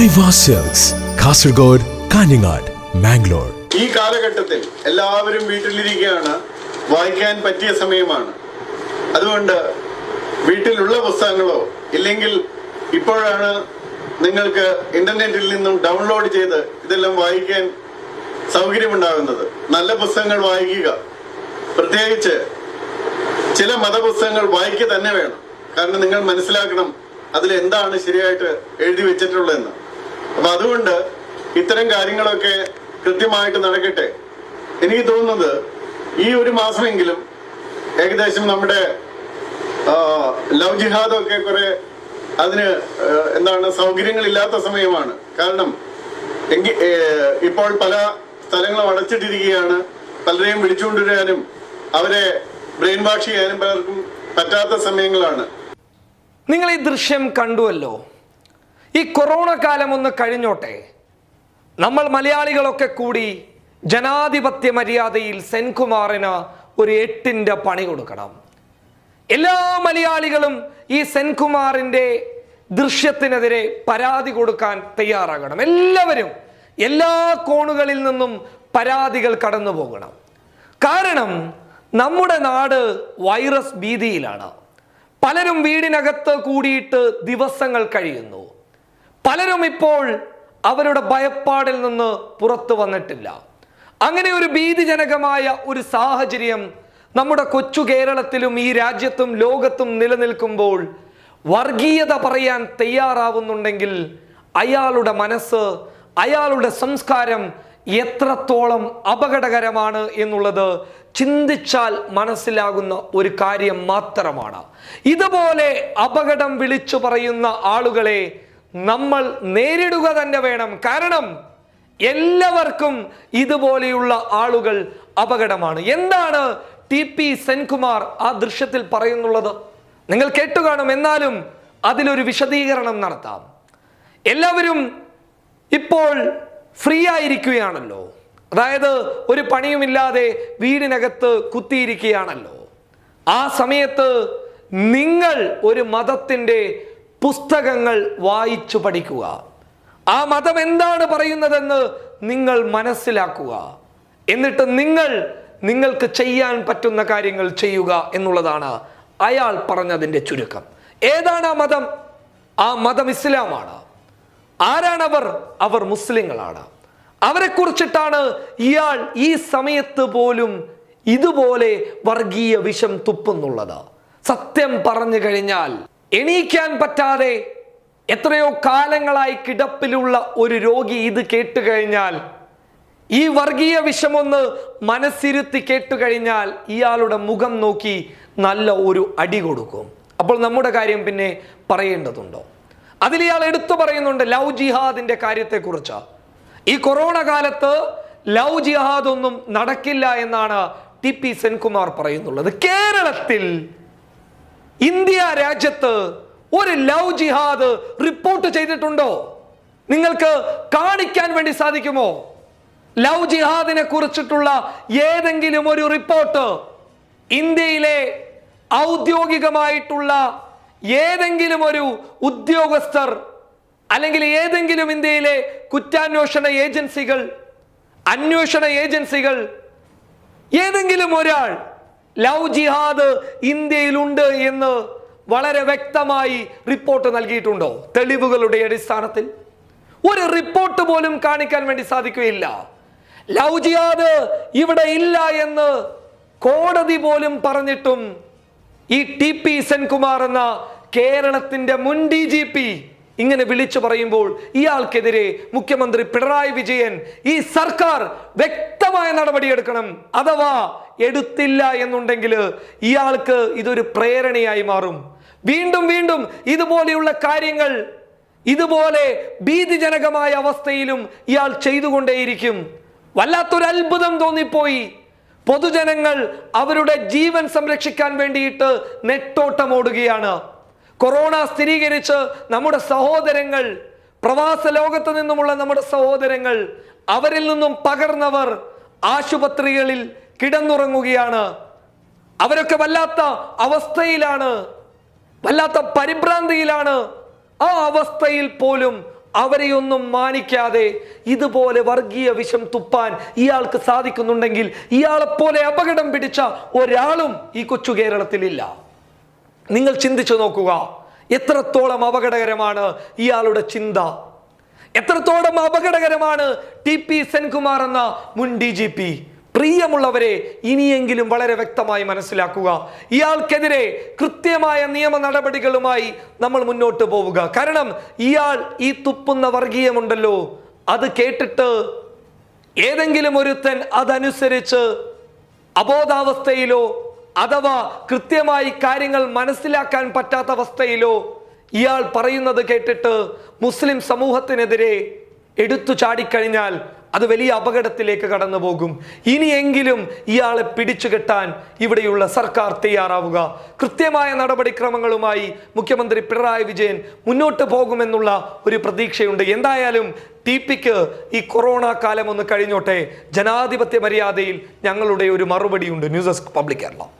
കാസർഗോഡ് കാഞ്ഞങ്ങാട് മാംഗ്ലൂർ ഈ കാലഘട്ടത്തിൽ എല്ലാവരും വീട്ടിലിരിക്കുകയാണ്. വായിക്കാൻ പറ്റിയ സമയമാണ്. അതുകൊണ്ട് വീട്ടിലുള്ള പുസ്തകങ്ങളോ ഇല്ലെങ്കിൽ ഇപ്പോഴാണ് നിങ്ങൾക്ക് ഇന്റർനെറ്റിൽ നിന്നും ഡൗൺലോഡ് ചെയ്ത് ഇതെല്ലാം വായിക്കാൻ സൗകര്യമുണ്ടാകുന്നത്. നല്ല പുസ്തകങ്ങൾ വായിക്കുക. പ്രത്യേകിച്ച് ചില മതപുസ്തകങ്ങൾ വായിക്കുക തന്നെ വേണം. കാരണം നിങ്ങൾ മനസ്സിലാക്കണം അതിൽ എന്താണ് ശരിയായിട്ട് എഴുതി വെച്ചിട്ടുള്ളതെന്ന്. അപ്പൊ അതുകൊണ്ട് ഇത്തരം കാര്യങ്ങളൊക്കെ കൃത്യമായിട്ട് നടക്കട്ടെ. എനിക്ക് തോന്നുന്നത് ഈ ഒരു മാസമെങ്കിലും ഏകദേശം നമ്മുടെ ലവ് ജിഹാദൊക്കെ കുറെ അതിന് എന്താണ് സൗകര്യങ്ങളില്ലാത്ത സമയമാണ്. കാരണം എങ്കിൽ ഇപ്പോൾ പല സ്ഥലങ്ങളും അടച്ചിട്ടിരിക്കുകയാണ്. പലരെയും വിളിച്ചുകൊണ്ടുവരാനും അവരെ ബ്രെയിൻ വാഷ് ചെയ്യാനും പലർക്കും പറ്റാത്ത സമയങ്ങളാണ്. നിങ്ങൾ ഈ ദൃശ്യം കണ്ടുവല്ലോ. ഈ കൊറോണ കാലം ഒന്ന് കഴിഞ്ഞോട്ടെ. നമ്മൾ മലയാളികളൊക്കെ കൂടി ജനാധിപത്യ മര്യാദയിൽ സെൻകുമാറിന് ഒരു എട്ടിന്റെ പണി കൊടുക്കണം. എല്ലാ മലയാളികളും ഈ സെൻകുമാറിന്റെ ദൃശ്യത്തിനെതിരെ പരാതി കൊടുക്കാൻ തയ്യാറാകണം. എല്ലാവരും എല്ലാ കോണുകളിൽ നിന്നും പരാതികൾ കടന്നു പോകണം. കാരണം നമ്മുടെ നാട് വൈറസ് ഭീതിയിലാണ്. പലരും വീടിനകത്ത് കൂടിയിട്ട് ദിവസങ്ങൾ കഴിയുന്നു. പലരും ഇപ്പോൾ അവരുടെ ഭയപ്പാടിൽ നിന്ന് പുറത്തു വന്നിട്ടില്ല. അങ്ങനെ ഒരു ഭീതിജനകമായ ഒരു സാഹചര്യം നമ്മുടെ കൊച്ചു കേരളത്തിലും ഈ രാജ്യത്തും ലോകത്തും നിലനിൽക്കുമ്പോൾ വർഗീയത പറയാൻ തയ്യാറാവുന്നുണ്ടെങ്കിൽ അയാളുടെ മനസ്സ് അയാളുടെ സംസ്കാരം എത്രത്തോളം അപകടകരമാണ് എന്നുള്ളത് ചിന്തിച്ചാൽ മനസ്സിലാകുന്ന ഒരു കാര്യം മാത്രമാണ്. ഇതുപോലെ അപകടം വിളിച്ചു പറയുന്ന ആളുകളെ നമ്മൾ നേരിടുക തന്നെ വേണം. കാരണം എല്ലാവർക്കും ഇതുപോലെയുള്ള ആളുകൾ അപകടമാണ്. എന്താണ് ടി പി സെൻകുമാർ ആ ദൃശ്യത്തിൽ പറയുന്നുള്ളത്? നിങ്ങൾ കേട്ടുകാണും എന്നാലും അതിലൊരു വിശദീകരണം നടത്താം. എല്ലാവരും ഇപ്പോൾ ഫ്രീ ആയിരിക്കുകയാണല്ലോ. അതായത് ഒരു പണിയുമില്ലാതെ വീടിനകത്ത് കുത്തിയിരിക്കുകയാണല്ലോ. ആ സമയത്ത് നിങ്ങൾ ഒരു മതത്തിന്റെ പുസ്തകങ്ങൾ വായിച്ചു പഠിക്കുക. ആ മതം എന്താണ് പറയുന്നതെന്ന് നിങ്ങൾ മനസ്സിലാക്കുക. എന്നിട്ട് നിങ്ങൾ നിങ്ങൾക്ക് ചെയ്യാൻ പറ്റുന്ന കാര്യങ്ങൾ ചെയ്യുക എന്നുള്ളതാണ് അയാൾ പറഞ്ഞതിന്റെ ചുരുക്കം. ഏതാണ് ആ മതം? ആ മതം ഇസ്ലാമാണ്. ആരാണവർ? അവർ മുസ്ലിങ്ങളാണ്. അവരെ കുറിച്ചിട്ടാണ് ഇയാൾ ഈ സമയത്ത് പോലും ഇതുപോലെ വർഗീയ വിഷം തുപ്പുന്നുള്ളത്. സത്യം പറഞ്ഞു കഴിഞ്ഞാൽ എണീക്കാൻ പറ്റാതെ എത്രയോ കാലങ്ങളായി കിടപ്പിലുള്ള ഒരു രോഗി ഇത് കേട്ട് കഴിഞ്ഞാൽ ഈ വർഗീയ വിഷമൊന്ന് മനസ്സിരുത്തി കേട്ടുകഴിഞ്ഞാൽ ഇയാളുടെ മുഖം നോക്കി നല്ല ഒരു അടി കൊടുക്കും. അപ്പോൾ നമ്മുടെ കാര്യം പിന്നെ പറയേണ്ടതുണ്ടോ? അതിൽ ഇയാൾ എടുത്തു പറയുന്നുണ്ട് ലവ് ജിഹാദിന്റെ കാര്യത്തെക്കുറിച്ച്. ഈ കൊറോണ കാലത്ത് ലവ് ജിഹാദ് ഒന്നും നടക്കില്ല എന്നാണ് ടി പി സെൻകുമാർ പറയുന്നുള്ളത്. കേരളത്തിൽ ഇന്ത്യ രാജ്യത്ത് ഒരു ലവ് ജിഹാദ് റിപ്പോർട്ട് ചെയ്തിട്ടുണ്ടോ? നിങ്ങൾക്ക് കാണിക്കാൻ വേണ്ടി സാധിക്കുമോ? ലവ് ജിഹാദിനെ കുറിച്ചിട്ടുള്ള ഏതെങ്കിലും ഒരു റിപ്പോർട്ട് ഇന്ത്യയിലെ ഔദ്യോഗികമായിട്ടുള്ള ഏതെങ്കിലും ഒരു ഉദ്യോഗസ്ഥർ അല്ലെങ്കിൽ ഏതെങ്കിലും ഇന്ത്യയിലെ കുറ്റാന്വേഷണ ഏജൻസികൾ അന്വേഷണ ഏജൻസികൾ ഏതെങ്കിലും ഒരാൾ ലവ് ജിഹാദ് ഇന്ത്യയിലുണ്ട് എന്ന് വളരെ വ്യക്തമായി റിപ്പോർട്ട് നൽകിയിട്ടുണ്ടോ? തെളിവുകളുടെ അടിസ്ഥാനത്തിൽ? ഒരു റിപ്പോർട്ട് പോലും കാണിക്കാൻ വേണ്ടി സാധിക്കുകയില്ല. ലവ് ജിഹാദ് ഇവിടെ ഇല്ല എന്ന് കോടതി പോലും പറഞ്ഞിട്ടും ഈ ടി പി സെൻകുമാർ എന്ന കേരളത്തിന്റെ മുൻ ഡി ജി പി ഇങ്ങനെ വിളിച്ചു പറയുമ്പോൾ ഇയാൾക്കെതിരെ മുഖ്യമന്ത്രി പിണറായി വിജയൻ ഈ സർക്കാർ വ്യക്തമായ നടപടി എടുക്കണം അഥവാ എടുത്തില്ല എന്നുണ്ടെങ്കിൽ ഇയാൾക്ക് ഇതൊരു പ്രേരണയായി മാറും. വീണ്ടും വീണ്ടും ഇതുപോലെയുള്ള കാര്യങ്ങൾ ഇതുപോലെ ഭീതിജനകമായ അവസ്ഥയിലും ഇയാൾ ചെയ്തുകൊണ്ടേയിരിക്കും. വല്ലാത്തൊരു അത്ഭുതം തോന്നിപ്പോയി. പൊതുജനങ്ങൾ അവരുടെ ജീവൻ സംരക്ഷിക്കാൻ വേണ്ടിയിട്ട് നെട്ടോട്ടമോടുകയാണ്. കൊറോണ സ്ഥിരീകരിച്ച് നമ്മുടെ സഹോദരങ്ങൾ പ്രവാസ ലോകത്ത് നിന്നുമുള്ള നമ്മുടെ സഹോദരങ്ങൾ അവരിൽ നിന്നും പകർന്നവർ ആശുപത്രികളിൽ കിടന്നുറങ്ങുകയാണ്. അവരൊക്കെ വല്ലാത്ത അവസ്ഥയിലാണ് വല്ലാത്ത പരിഭ്രാന്തിയിലാണ്. ആ അവസ്ഥയിൽ പോലും അവരെയൊന്നും മാനിക്കാതെ ഇതുപോലെ വർഗീയ വിഷം തുപ്പാൻ ഇയാൾക്ക് സാധിക്കുന്നുണ്ടെങ്കിൽ ഇയാളെപ്പോലെ അപകടം പിടിച്ച ഒരാളും ഈ കൊച്ചു കേരളത്തിലില്ല. നിങ്ങൾ ചിന്തിച്ചു നോക്കുക. എത്രത്തോളം അപകടകരമാണ് ഇയാളുടെ ചിന്ത. എത്രത്തോളം അപകടകരമാണ് ടി പി സെൻകുമാർ എന്ന മുൻ ഡി ജി പി. പ്രിയമുള്ളവരെ ഇനിയെങ്കിലും വളരെ വ്യക്തമായി മനസ്സിലാക്കുക. ഇയാൾക്കെതിരെ കൃത്യമായ നിയമ നടപടികളുമായി നമ്മൾ മുന്നോട്ട് പോവുക. കാരണം ഇയാൾ ഈ തുപ്പുന്ന വർഗീയമുണ്ടല്ലോ. അത് കേട്ടിട്ട് ഏതെങ്കിലും ഒരുത്തൻ അതനുസരിച്ച് അബോധാവസ്ഥയിലോ അഥവാ കൃത്യമായി കാര്യങ്ങൾ മനസ്സിലാക്കാൻ പറ്റാത്ത അവസ്ഥയിലോ ഇയാൾ പറയുന്നത് കേട്ടിട്ട് മുസ്ലിം സമൂഹത്തിനെതിരെ എടുത്തു ചാടിക്കഴിഞ്ഞാൽ അത് വലിയ അപകടത്തിലേക്ക് കടന്നു പോകും ഇനിയെങ്കിലും ഇയാളെ പിടിച്ചു കെട്ടാൻ ഇവിടെയുള്ള സർക്കാർ തയ്യാറാവുക. കൃത്യമായ നടപടിക്രമങ്ങളുമായി മുഖ്യമന്ത്രി പിണറായി വിജയൻ മുന്നോട്ട് പോകുമെന്നുള്ള ഒരു പ്രതീക്ഷയുണ്ട്. എന്തായാലും ടി പിക്ക് ഈ കൊറോണ കാലം ഒന്ന് കഴിഞ്ഞോട്ടെ. ജനാധിപത്യ മര്യാദയിൽ ഞങ്ങളുടെ ഒരു മറുപടിയുണ്ട്. News desk public Kerala.